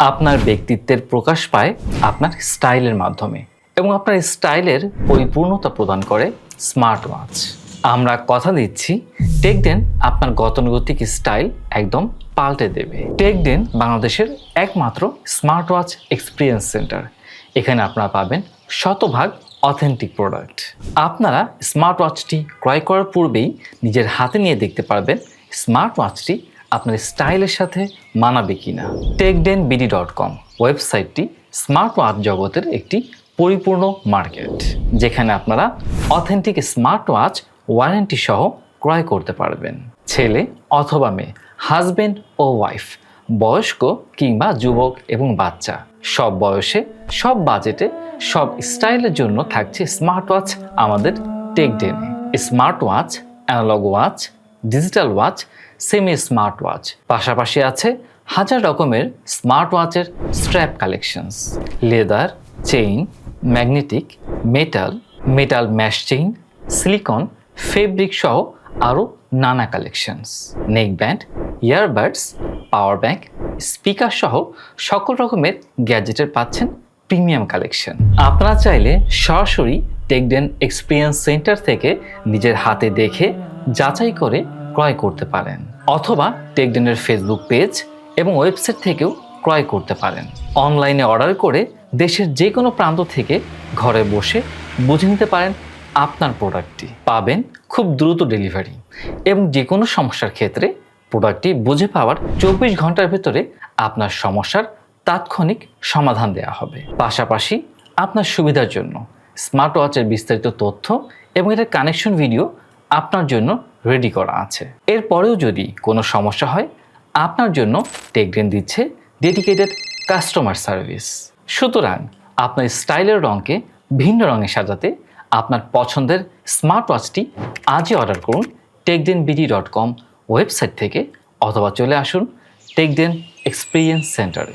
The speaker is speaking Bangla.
আপনার ব্যক্তিত্বের প্রকাশ পায় আপনার স্টাইলের মাধ্যমে এবং আপনার স্টাইলের পরিপূর্ণতা প্রদান করে স্মার্ট ওয়াচ। আমরা কথা দিচ্ছি টেকডেন আপনার গতানুগতিক স্টাইল একদম পাল্টে দেবে। টেকডেন বাংলাদেশের একমাত্র স্মার্ট ওয়াচ এক্সপিরিয়েন্স সেন্টার। এখানে আপনারা পাবেন শতভাগ অথেন্টিক প্রোডাক্ট। আপনারা স্মার্ট ওয়াচটি ক্রয় করার পূর্বেই নিজের হাতে নিয়ে দেখতে পারবেন স্মার্ট ওয়াচটি আপনার স্টাইলের সাথে মানাবে কিনা? টেকডেন বিডি ডট কম ওয়েবসাইটটি স্মার্ট ওয়াচ জগতের একটি পরিপূর্ণ মার্কেট, যেখানে আপনারা অথেন্টিক স্মার্ট ওয়াচ ওয়ারেন্টি সহ ক্রয় করতে পারবেন। ছেলে অথবা মেয়ে, হাজবেন্ড ও ওয়াইফ, বয়স্ক কিংবা যুবক এবং বাচ্চা, সব বয়সে, সব বাজেটে, সব স্টাইলের জন্য থাকছে স্মার্ট ওয়াচ আমাদের টেকডেনে smart watch analog watch digital watch semi smart watch পাশাপাশি আছে হাজার রকমের smart ওয়াচের strap collections leather chain magnetic metal metal mesh chain silicon fabric সহ আরও নানা collections neck band earbuds power bank speaker সহ সকল রকমের গ্যাজেটের পাচ্ছেন প্রিমিয়াম কালেকশন আপনারা চাইলে সরাসরি টেকডেন এক্সপিরিয়েন্স সেন্টার থেকে নিজের হাতে দেখে যাচাই করে ক্রয় করতে পারেন, অথবা টেকডেনের ফেসবুক পেজ এবং ওয়েবসাইট থেকেও ক্রয় করতে পারেন। অনলাইনে অর্ডার করে দেশের যে কোনো প্রান্ত থেকে ঘরে বসে বুঝে নিতে পারেন আপনার প্রোডাক্টটি পাবেন খুব দ্রুত ডেলিভারি এবং যে কোনো সমস্যার ক্ষেত্রে প্রোডাক্টটি বুঝে পাওয়ার চব্বিশ ঘণ্টার ভেতরে আপনার সমস্যার তাৎক্ষণিক সমাধান দেওয়া হবে। পাশাপাশি আপনার সুবিধার জন্য স্মার্ট ওয়াচের বিস্তারিত তথ্য এবং এটার কানেকশন ভিডিও আপনার জন্য রেডি করা আছে। এরপরেও যদি কোনো সমস্যা হয়, আপনার জন্য টেকডেন দিচ্ছে ডেডিকেটেড কাস্টমার সার্ভিস সুতরাং আপনার স্টাইলের রঙকে ভিন্ন রঙে সাজাতে আপনার পছন্দের স্মার্ট ওয়াচটি আজই অর্ডার করুন Techden BD dot com website থেকে অথবা চলে আসুন টেকডেন এক্সপিরিয়েন্স সেন্টারে